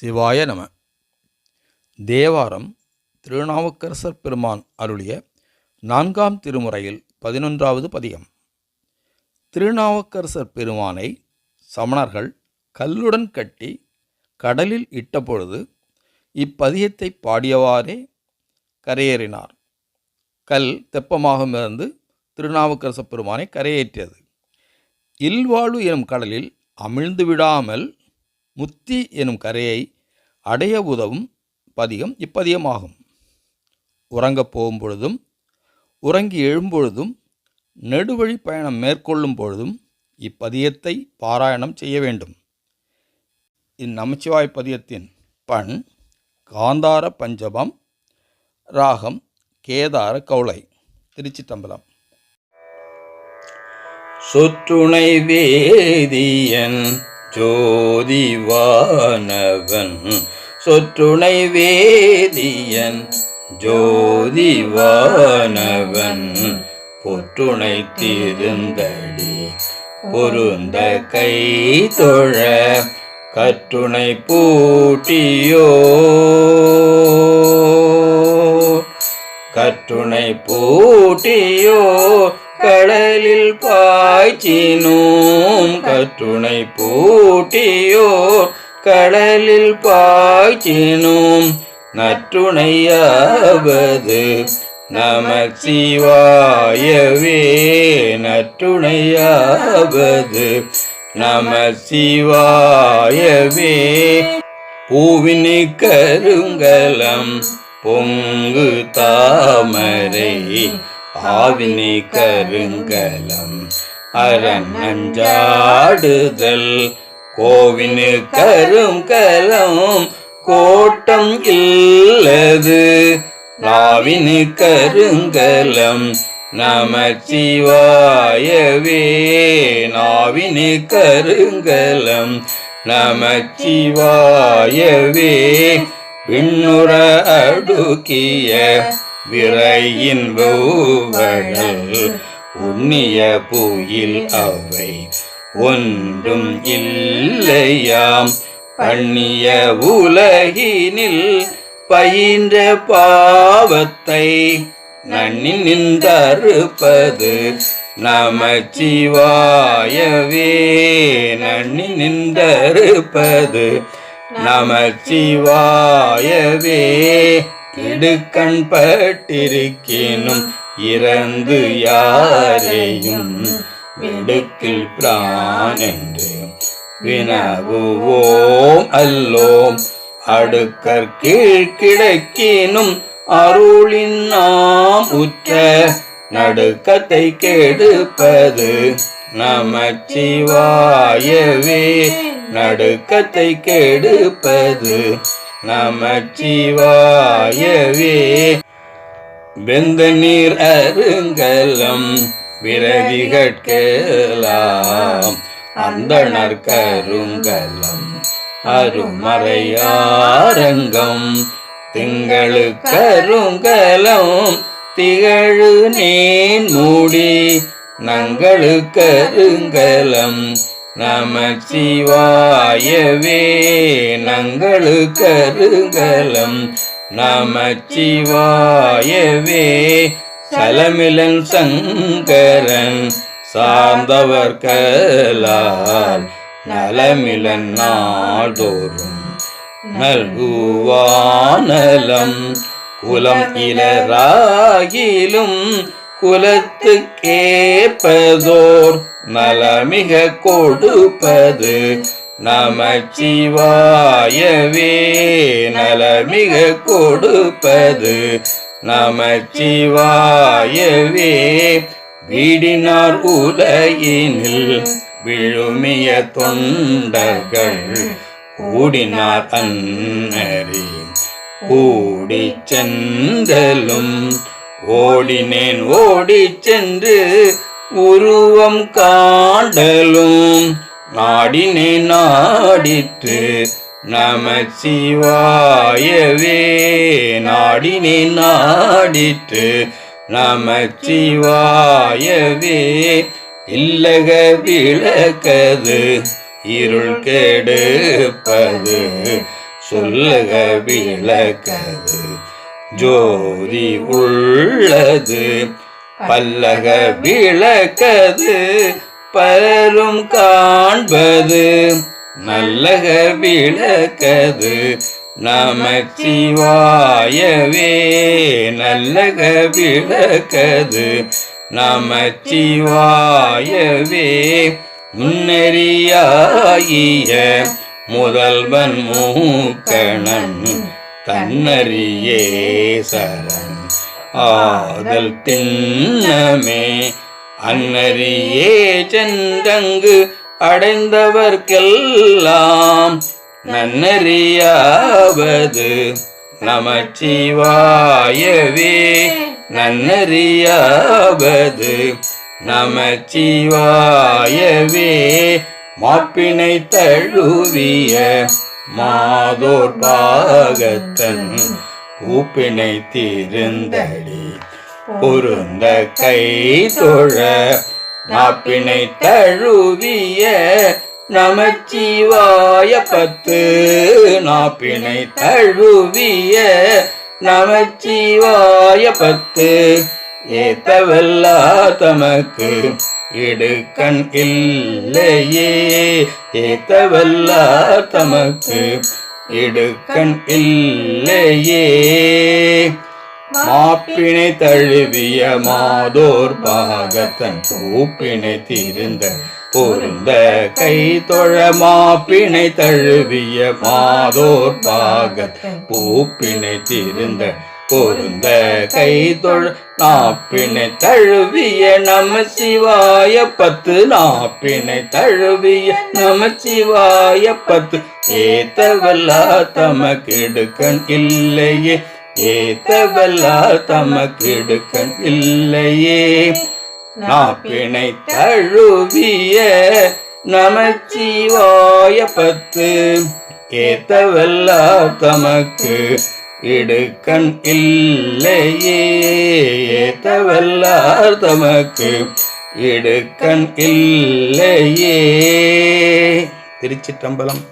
சிவாய நம. தேவாரம் திருநாவுக்கரசர் பெருமான் அருளிய நான்காம் திருமுறையில் பதினொன்றாவது பதிகம். திருநாவுக்கரசர் பெருமானை சமணர்கள் கல்லுடன் கட்டி கடலில் இட்டபொழுது இப்பதியத்தை பாடியவாறே கரையேறினார். கல் தெப்பமாகமிருந்து திருநாவுக்கரசர் பெருமானை கரையேற்றியது. இல்வாழ்வு எனும் கடலில் அமிழ்ந்து விடாமல் முத்தி எனும் கரையை அடைய உதவும் பதிகம் இப்பதியமாகும் உறங்கப் போகும் பொழுதும் உறங்கி எழும்பொழுதும் நெடுவழி பயணம் மேற்கொள்ளும் பொழுதும் இப்பதியத்தை பாராயணம் செய்ய வேண்டும். இந்நமச்சிவாய் பதியத்தின் பண் காந்தார பஞ்சபம் ராகம் கேதார கௌளை திருச்சிட்டம்பலம் சொற்றுணை வேதியன் ஜோதிவானவன். சொற்றுணை வேதியன் ஜோதிவானவன். பொற்றுணை திருந்தடி பொருந்த கை தொழ கற்றுணை பூட்டியோ. கற்றுணை பூட்டியோ. கட பாய்ச்சினோம் கற்றுணை பூட்டியோர் கடலில் பாய்ச்சினோம். நற்றுணையாவது நமக் சிவாயவே. நற்றுணையாவது நமக் சிவாயவே. பூவினு கருங்கலம் பொங்கு தாமரை ஆவினை கருங்கலம் அரண்ஞ்சாடுதல் கோவினு கருங்கலம் கோட்டம் இல்லது நாவினு கருங்கலம் நமச்சிவாயவே நாவினு கருங்கலம் நமச்சிவாயவே விண்ணுற அடுக்கிய விரையின் வெவ்வழல் உண்ணிய புயில் அவை ஒன்றும் இல்லையாம். பண்ணிய உலகினில் பயின்ற பாவத்தை நன்னி நின்றறுப்பது நமச்சிவாயவே நன்னி நின்றறுப்பது நமச்சிவாயவே இடுக்கண் பட்டிருக்கேனும் இறந்து யாரையும் விடுக்கில் பிரான் வினவுவோம் அல்லோம். அடுக்கற் கீழ் கிடக்கினும் அருளின் நாம் உற்ற நடுக்கத்தை கெடுப்பது நமச்சிவாயவே. நடுக்கத்தை கெடுப்பது நமச்சிவாயவே. வெந்த நீர் அருங்கலம் விரவிகட்கலாம் அந்த நற்கருங்கலம் அருமறையாரங்கம். திங்களு கருங்கலம் திகழு நேன் மூடி. நங்களு கருங்கலம் நமச்சிவாயவே நங்களு கருங்கலம் நமச்சிவாயவே சலமிலன் சங்கரன் சார்ந்தவர் கலால் நலமிலன் நாள்தோறும் நல்குவானலம். குலம் இலராகிலும் குலத்துக்கேற்பதோர் நலமிக கொடுப்பது நமச்சிவாயவே. நலமிக கொடுப்பது நமச்சிவாயவே. வீடினார் உலகினில் விழுமிய தொண்டர்கள் கூடினார் அன்னறி கூடி சென்றலும் ஓடினேன் ஓடி சென்று உருவம் காண்டலும் நாடினை நாடித்து நம சிவாயவே நாடினை நாடித்து நம சிவாயவே இல்லக விளக்கது இருள் கெடுப்பது சொல்லக விளக்கது ஜோதி உள்ளது. பல்லக விளக்கது பலரும் காண்பது. நல்லக விளக்கது நமச்சிவாயவே. நல்லக விளக்கது நமச்சிவாயவே. முன்னறியாகிய முதல்வன் மூக்கணன் தன்னறியே சரண். ஆதல் திண்ணமே. அன்னரியே சென்றங்கு அடைந்தவர்க்கெல்லாம் நன்னறியாவது. நமச்சிவாயவே நன்னறியாவது. நமச்சிவாயவே மாப்பினை தழுவிய மாதோர் பாகத்தன் பூப்பினை தீர்ந்தடி பொருந்த கை தொழ நாப்பினை தழுவிய நமச்சிவாய பத்து. நாப்பினை தழுவிய நமச்சிவாய பத்து. ஏத்தவல்லா தமக்கு இடுக்கண் இல்லையே. ஏத்தவல்லா தமக்கு இடுக்கண் இல்லையே. மாப்பினை தழுவிய மாதோர் பாகத்தன் பூப்பினை தீர்ந்த பொருந்த கை தொழ மாப்பினை தழுவிய மாதோர் பாகத் பூப்பினை தீர்ந்த பொருந்த கைதொழ நாப்பினை தழுவிய நம சிவாய பத்து. நாப்பினை தழுவிய நம சிவாய பத்து. ஏத்தவல்லா தமக்கெடுக்கண் இல்லையே. ஏத்தவல்லா தமக்கெடுக்கண் இல்லையே. நாப்பினை தழுவிய நமச்சிவாய பத்து. ஏத்தவல்லா தமக்கு இடுக்கண் இல்லையே ஏத்தவல்லார் தமக்கு. இடுக்கண் இல்லையே. திருச்சிற்றம்பலம்.